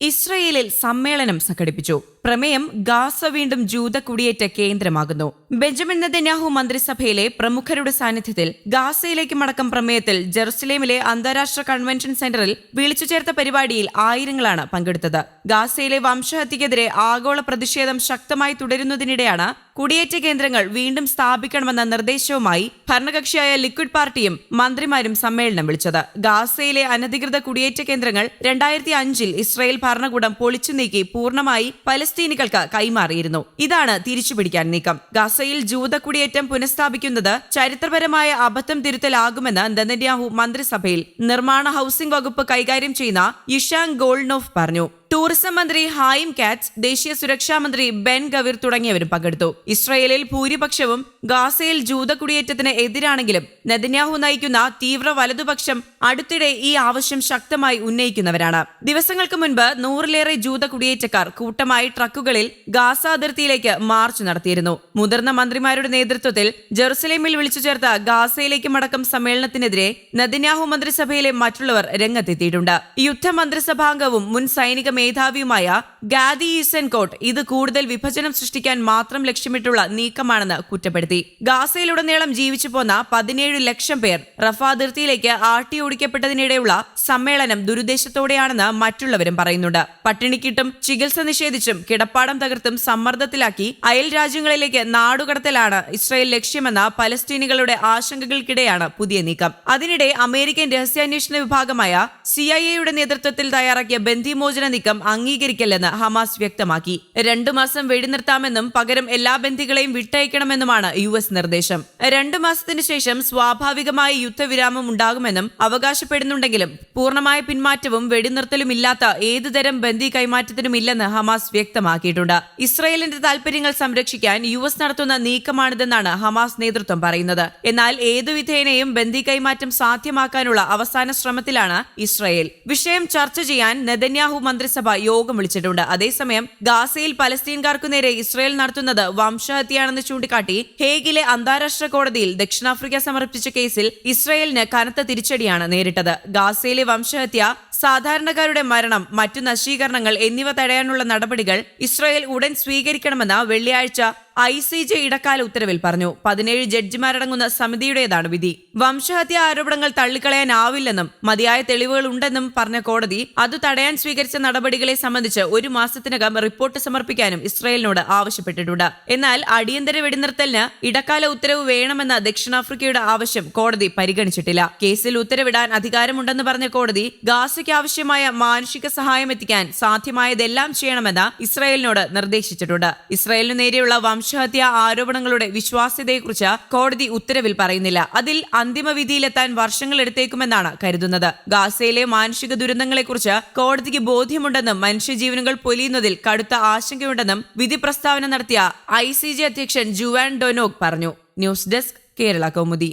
ഇസ്രയേലിൽ സമ്മേളനം സംഘടിപ്പിച്ചു. പ്രമേയം ഗാസ വീണ്ടും ജൂത കുടിയേറ്റ കേന്ദ്രമാകുന്നു. ബെഞ്ചമിൻ നെതന്യാഹു മന്ത്രിസഭയിലെ പ്രമുഖരുടെ സാന്നിധ്യത്തിൽ ഗാസയിലേക്ക് മടക്കം പ്രമേയത്തിൽ ജെറുസലേമിലെ അന്താരാഷ്ട്ര കൺവെൻഷൻ സെന്ററിൽ വിളിച്ചു ചേർത്ത പരിപാടിയിൽ ആയിരങ്ങളാണ് പങ്കെടുത്തത്. ഗാസയിലെ വംശഹത്യക്കെതിരെ ആഗോള പ്രതിഷേധം ശക്തമായി തുടരുന്നതിനിടെയാണ് കുടിയേറ്റ കേന്ദ്രങ്ങൾ വീണ്ടും സ്ഥാപിക്കണമെന്ന നിർദ്ദേശവുമായി ഭരണകക്ഷിയായ ലിക്വിഡ് പാർട്ടിയും മന്ത്രിമാരും സമ്മേളനം വിളിച്ചത്. ഗാസയിലെ അനധികൃത കുടിയേറ്റ കേന്ദ്രങ്ങൾ രണ്ടായിരത്തി അഞ്ചിൽ ഇസ്രായേൽ ഭരണകൂടം പൊളിച്ചു നീക്കി പൂർണമായി പലസ്തീനികൾക്ക് കൈമാറിയിരുന്നു. ഇതാണ് തിരിച്ചുപിടിക്കാൻ നീക്കം. ഗസയിൽ ജൂത കുടിയേറ്റം പുനഃസ്ഥാപിക്കുന്നത് ചരിത്രപരമായ അബദ്ധം തിരുത്തലാകുമെന്ന് നെതന്യാഹു മന്ത്രിസഭയിൽ നിർമ്മാണ ഹൌസിംഗ് വകുപ്പ് കൈകാര്യം ചെയ്യുന്ന ഇഷാങ് ഗോൾനോഫ് പറഞ്ഞു. ടൂറിസം മന്ത്രി ഹായിം കാറ്റ്സ് ദേശീയ സുരക്ഷാ മന്ത്രി ബെൻ ഗവിർ തുടങ്ങിയവരും പങ്കെടുത്തു. ഇസ്രയേലിൽ ഭൂരിപക്ഷവും ഗാസയിൽ ജൂത കുടിയേറ്റത്തിന് എതിരാണെങ്കിലും നെതന്യാഹു നയിക്കുന്ന തീവ്ര വലതുപക്ഷം അടുത്തിടെ ഈ ആവശ്യം ശക്തമായി ഉന്നയിക്കുന്നവരാണ്. ദിവസങ്ങൾക്ക് മുൻപ് നൂറിലേറെ ജൂത കുടിയേറ്റക്കാർ കൂട്ടമായി ട്രക്കുകളിൽ ഗാസ അതിർത്തിയിലേക്ക് മാർച്ച് നടത്തിയിരുന്നു. മുതിർന്ന മന്ത്രിമാരുടെ നേതൃത്വത്തിൽ ജെറുസലേമിൽ വിളിച്ചു ചേർത്ത ഗാസയിലേക്ക് മടക്കം സമ്മേളനത്തിനെതിരെ നെതന്യാഹു മന്ത്രിസഭയിലെ മറ്റുള്ളവർ രംഗത്തെത്തിയിട്ടുണ്ട്. യുദ്ധ മന്ത്രിസഭാംഗവും മുൻ സൈനിക മേധാവിയുമായ ഗാദി യുസെൻകോട്ട് ഇത് കൂടുതൽ വിഭജനം സൃഷ്ടിക്കാൻ മാത്രം ലക്ഷ്യമിട്ടുള്ള നീക്കമാണെന്ന് കുറ്റപ്പെടുത്തി. ഗാസയിലുടനീളം ജീവിച്ചു പോന്ന പതിനേഴ് ലക്ഷം പേർ റഫ അതിർത്തിയിലേക്ക് ആട്ടിയോടിക്കപ്പെട്ടതിനിടെയുള്ള സമ്മേളനം ദുരുദ്ദേശത്തോടെയാണെന്ന് മറ്റുള്ളവരും പറയുന്നുണ്ട്. പട്ടിണിക്കിട്ടും ചികിത്സ നിഷേധിച്ചും കിടപ്പാടം തകർത്തും സമ്മർദ്ദത്തിലാക്കി അയൽ രാജ്യങ്ങളിലേക്ക് നാടുകടത്തലാണ് ഇസ്രായേൽ ലക്ഷ്യമെന്ന പലസ്തീനികളുടെ ആശങ്കകൾക്കിടെയാണ് പുതിയ നീക്കം. അതിനിടെ അമേരിക്കൻ രഹസ്യാന്വേഷണ വിഭാഗമായ സി ഐ എയുടെ നേതൃത്വത്തിൽ തയ്യാറാക്കിയ ബന്ദിമോചന നീക്കം അംഗീകരിക്കില്ലെന്ന് ഹമാസ് വ്യക്തമാക്കി. രണ്ടു മാസം വെടിനിർത്താമെന്നും പകരം എല്ലാ ബന്ധികളെയും വിട്ടയക്കണമെന്നുമാണ് യു എസ് നിർദ്ദേശം. രണ്ടു മാസത്തിനു ശേഷം സ്വാഭാവികമായ യുദ്ധവിരാമം ഉണ്ടാകുമെന്നും അവകാശപ്പെടുന്നുണ്ടെങ്കിലും പൂർണമായ പിന്മാറ്റവും വെടിനിർത്തലും ഇല്ലാത്ത ഏതുതരം ബന്ദി കൈമാറ്റത്തിനുമില്ലെന്ന് ഹമാസ് വ്യക്തമാക്കിയിട്ടുണ്ട്. ഇസ്രയേലിന്റെ താൽപര്യങ്ങൾ സംരക്ഷിക്കാൻ യു എസ് നടത്തുന്ന നീക്കമാണിതെന്നാണ് ഹമാസ് നേതൃത്വം പറയുന്നത്. എന്നാൽ ഏതു വിധേനയും ബന്ദി കൈമാറ്റം സാധ്യമാക്കാനുള്ള അവസാന ശ്രമത്തിലാണ് ഇസ്രയേൽ. വിഷയം ചർച്ച ചെയ്യാൻ നെതന്യാഹു മന്ത്രിസഭ യോഗം വിളിച്ചിട്ടുണ്ട്. അതേസമയം ഗാസയിൽ പലസ്തീൻകാർക്കു നേരെ ഇസ്രയേൽ നടത്തുന്നത് വംശഹത്യയാണെന്ന് ചൂണ്ടിക്കാട്ടി ഹേഗിലെ അന്താരാഷ്ട്ര കോടതിയിൽ ദക്ഷിണാഫ്രിക്ക സമർപ്പിച്ച കേസിൽ ഇസ്രയേലിന് കനത്ത തിരിച്ചടിയാണ് നേരിട്ടത്. ഗാസയിലെ വംശഹത്യ സാധാരണക്കാരുടെ മരണം മറ്റു നശീകരണങ്ങൾ എന്നിവ തടയാനുള്ള നടപടികൾ ഇസ്രായേൽ ഉടൻ സ്വീകരിക്കണമെന്ന് വെള്ളിയാഴ്ച ഐ സി ജെ ഇടക്കാല ഉത്തരവിൽ പറഞ്ഞു. പതിനേഴ് ജഡ്ജിമാരടങ്ങുന്ന സമിതിയുടേതാണ് വിധി. വംശഹത്യ ആരോപണങ്ങൾ തള്ളിക്കളയാനാവില്ലെന്നും മതിയായ തെളിവുകൾ ഉണ്ടെന്നും പറഞ്ഞ കോടതി അത് തടയാൻ സ്വീകരിച്ച നടപടികളെ സംബന്ധിച്ച് ഒരു മാസത്തിനകം റിപ്പോർട്ട് സമർപ്പിക്കാനും ഇസ്രായേലിനോട് ആവശ്യപ്പെട്ടിട്ടുണ്ട്. എന്നാൽ അടിയന്തര വെടിനിർത്തലിന് ഇടക്കാല ഉത്തരവ് വേണമെന്ന ദക്ഷിണാഫ്രിക്കയുടെ ആവശ്യം കോടതി പരിഗണിച്ചിട്ടില്ല. കേസിൽ ഉത്തരവിടാൻ അധികാരമുണ്ടെന്ന് പറഞ്ഞ കോടതി ഗാസയ്ക്ക് ആവശ്യമായ മാനുഷിക സഹായം എത്തിക്കാൻ സാധ്യമായതെല്ലാം ചെയ്യണമെന്ന് ഇസ്രായേലിനോട് നിർദ്ദേശിച്ചിട്ടുണ്ട്. ഇസ്രായേലിനു നേരെയുള്ള വംശഹത്യ ആരോപണങ്ങളുടെ വിശ്വാസ്യതയെക്കുറിച്ച് കോടതി ഉത്തരവിൽ പറയുന്നില്ല. അതിൽ അന്തിമ വിധിയിലെത്താൻ വർഷങ്ങൾ എടുത്തേക്കുമെന്നാണ് കരുതുന്നത്. ഗാസയിലെ മാനുഷിക ദുരന്തങ്ങളെക്കുറിച്ച് കോടതിക്ക് ബോധ്യമുണ്ടെന്നും മനുഷ്യജീവനുകൾ പൊലിയുന്നതിൽ കടുത്ത ആശങ്കയുണ്ടെന്നും വിധി പ്രസ്താവന നടത്തിയ ഐ അധ്യക്ഷൻ ജുവാൻ ഡൊനോക് പറഞ്ഞു. News desk Kerala Kaumudi.